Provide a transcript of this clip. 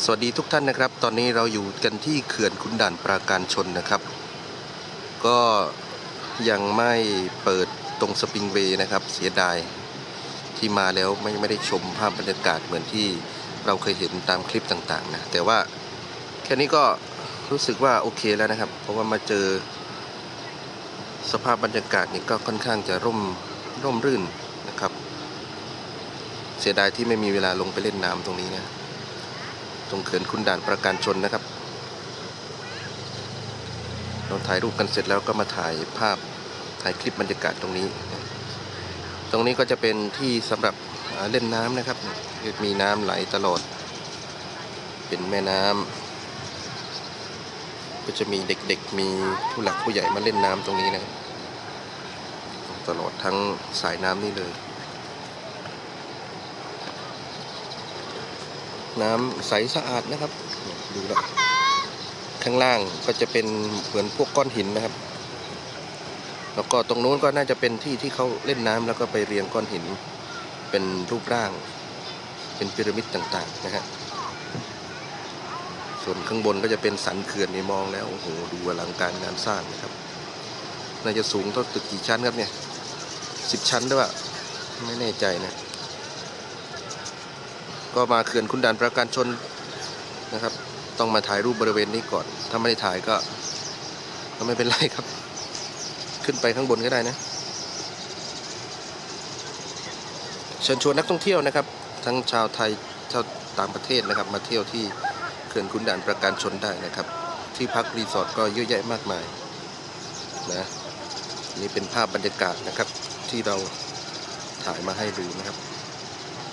สวัสดีทุกท่านนะครับ ตอนนี้เราอยู่กันที่เขื่อนขุนด่านปราการชนนะครับ ก็ยังไม่เปิดตรงสปริงเวย์นะครับ เสียดายที่มาแล้วไม่ไม่ได้ชมภาพบรรยากาศเหมือนที่เราเคยเห็นตามคลิปต่างๆนะแต่ว่าแค่นี้ก็รู้สึกว่าโอเคแล้วนะครับ เพราะว่ามาเจอ สภาพบรรยากาศนี่ก็ค่อนข้างจะร่มร่มรื่นนะครับ เสียดายที่ไม่มีเวลาลงไปเล่นน้ำตรงนี้นะ ตรงเขื่อนคุณด่านประการชนนะครับเราถ่ายรูปกันเสร็จแล้วก็มาถ่ายภาพถ่ายคลิปบรรยากาศตรงนี้ ตรงนี้ก็จะเป็นที่สำหรับเล่นน้ำนะครับ มีน้ำไหลตลอด เป็นแม่น้ำก็จะมีเด็กๆ มีผู้หลักผู้ใหญ่มาเล่นน้ำตรงนี้นะครับตลอดทั้งสายน้ำนี่เลย น้ำใสสะอาดนะครับ ดูแล้วข้างล่างก็จะเป็นเหมือนพวกก้อนหินนะครับ แล้วก็ตรงนู้นก็น่าจะเป็นที่ที่เขาเล่นน้ำแล้วก็ไปเรียงก้อนหิน เป็นรูปร่าง เป็นพีระมิดต่างๆนะฮะส่วนข้างบนก็จะเป็นสันเขื่อนนี่มองแล้วโอ้โหดูอลังการงานสร้างนะครับ น่าจะสูงเท่าตึกกี่ชั้นครับเนี่ยสิบชั้นด้วยว่าไม่แน่ใจนะ ก็มาเขื่อนคุณด่านประการชนนะครับ ต้องมาถ่ายรูปบริเวณนี้ก่อน ถ้าไม่ได้ถ่ายก็ก็ไม่เป็นไรครับ ขึ้นไปข้างบนก็ได้นะ เชิญชวนนักท่องเที่ยวนะครับ ทั้งชาวไทยชาวต่างประเทศนะครับ มาเที่ยวที่เขื่อนคุณด่านประการชนได้นะครับ ที่พักรีสอร์ทก็เยอะแยะมากมายนะนี่เป็นภาพบรรยากาศนะครับ ที่เราถ่ายมาให้ดูนะครับ